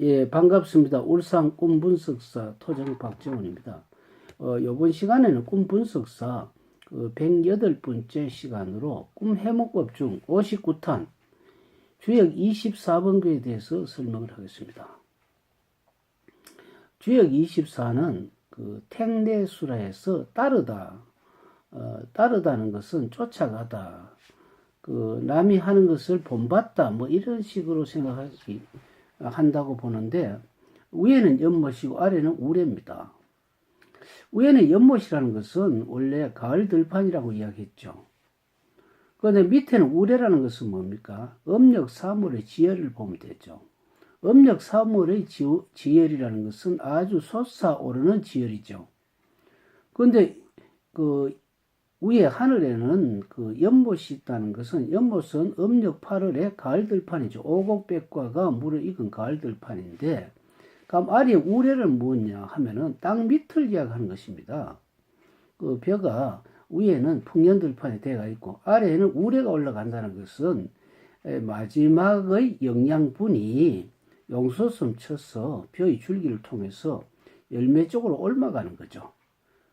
예, 반갑습니다. 울산 꿈 분석사 토정 박정훈입니다. 어, 요번 시간에는 꿈 분석사 그 108번째 시간으로 꿈 해목법 중 59탄 주역 24번교에 대해서 설명을 하겠습니다. 주역 24는 그 택내수라에서 따르다, 어, 따르다는 것은 쫓아가다, 그 남이 하는 것을 본받다, 뭐 이런 식으로 생각하기 한다고 보는데 위에는 연못이고 아래는 우레입니다. 위에는 연못이라는 것은 원래 가을 들판이라고 이야기했죠. 그런데 밑에는 우레라는 것은 뭡니까? 음력 3월의 지열을 보면 되죠. 음력 3월의 지열이라는 것은 아주 솟아오르는 지열이죠. 그런데 그 위에 하늘에는 그 연못이 있다는 것은 연못은 음력 8월의 가을 들판이죠. 오곡백과가 물을 익은 가을 들판인데 그럼 아래 우레는 뭐냐 하면은 땅 밑을 이야기하는 것입니다. 그 벼가 위에는 풍년들판이 되어 있고 아래에는 우레가 올라간다는 것은 마지막의 영양분이 용소섬 쳐서 벼의 줄기를 통해서 열매 쪽으로 옮아가는 거죠.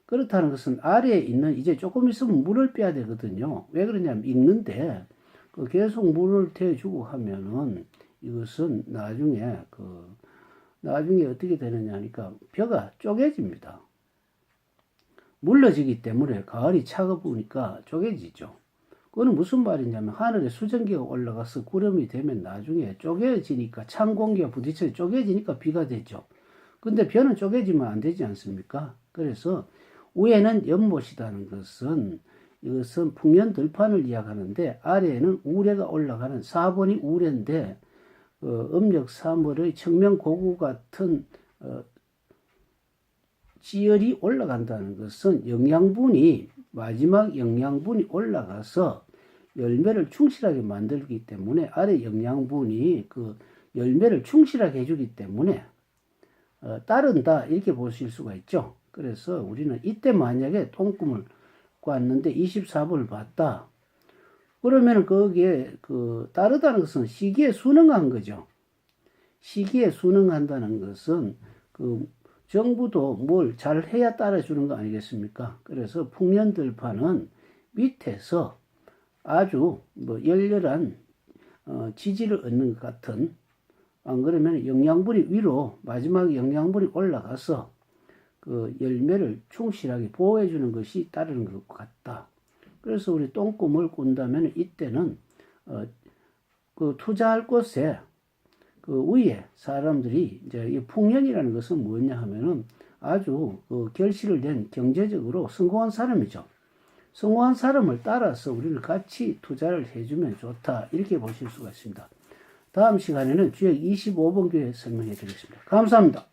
그렇다는 것은 아래에 있는 이제 조금 있으면 물을 빼야 되거든요. 왜 그러냐면 익는데 그 계속 물을 태워주고 하면은 이것은 나중에 그 나중에 어떻게 되느냐 하니까 벼가 쪼개집니다. 물러지기 때문에 가을이 차가우니까 쪼개지죠. 그거는 무슨 말이냐면 하늘에 수증기가 올라가서 구름이 되면 나중에 쪼개지니까 찬 공기가 부딪혀 쪼개지니까 비가 되죠. 근데 벼는 쪼개지면 안 되지 않습니까? 그래서 위에는 연못이라는 것은 이것은 풍년 들판을 이야기하는데 아래에는 우레가 올라가는 4번이 우레인데 어, 음력 3월의 청명고구 같은 어, 지열이 올라간다는 것은 영양분이 마지막 영양분이 올라가서 열매를 충실하게 만들기 때문에 아래 영양분이 그 열매를 충실하게 해주기 때문에 어, 따른다 이렇게 보실 수가 있죠. 그래서 우리는 이때 만약에 똥꿈을 꿨는데 24번을 봤다. 그러면 거기에 그 따르다는 것은 시기에 순응한 거죠. 시기에 순응한다는 것은 그 정부도 뭘 잘 해야 따라주는 거 아니겠습니까? 그래서 풍년들판은 밑에서 아주 뭐 열렬한 어, 지지를 얻는 것 같은 안 그러면 영양분이 위로 마지막 영양분이 올라가서 그 열매를 충실하게 보호해 주는 것이 따르는 것 같다. 그래서 우리 똥꿈을 꾼다면 이때는 어, 그 투자할 곳에 그 위에 사람들이 이제 이 풍년이라는 것은 뭐냐 하면은 아주 그 결실을 낸 경제적으로 성공한 사람이죠. 성공한 사람을 따라서 우리를 같이 투자를 해주면 좋다. 이렇게 보실 수가 있습니다. 다음 시간에는 주역 25번 교회 설명해 드리겠습니다. 감사합니다.